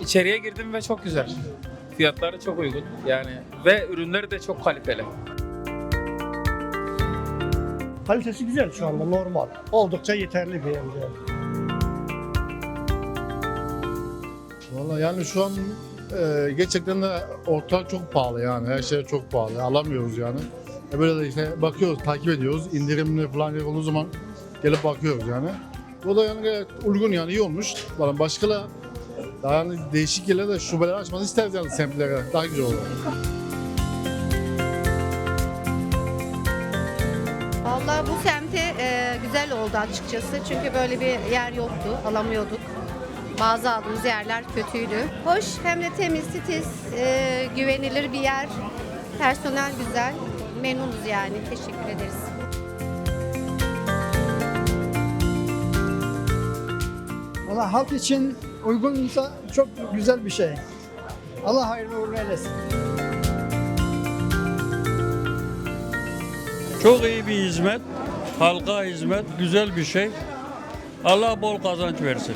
İçeriye girdim ve çok güzel. Fiyatları çok uygun yani ve ürünleri de çok kaliteli. Kalitesi güzel şu anda normal. Oldukça yeterli bir bence. Valla yani şu an e, gerçekten de ortalık çok pahalı yani. Her şey çok pahalı. Alamıyoruz yani. E böyle de işte bakıyoruz, takip ediyoruz. İndirimli falan olduğu zaman gelip bakıyoruz yani. O da yani gayet uygun yani iyi olmuş. Valla başkaları daha yani değişik yerlere de şubeler açması isteriz yani semtlere. Daha güzel olur. Vallahi bu semte e, güzel oldu açıkçası. Çünkü böyle bir yer yoktu, alamıyorduk. Bazı aldığımız yerler kötüydü. Hoş hem de temiz, titiz, e, güvenilir bir yer. Personel güzel. Memnunuz yani. Teşekkür ederiz. Valla halk için uygunsa çok güzel bir şey. Allah hayırlı uğurlu eylesin. Çok iyi bir hizmet. Halka hizmet güzel bir şey. Allah bol kazanç versin.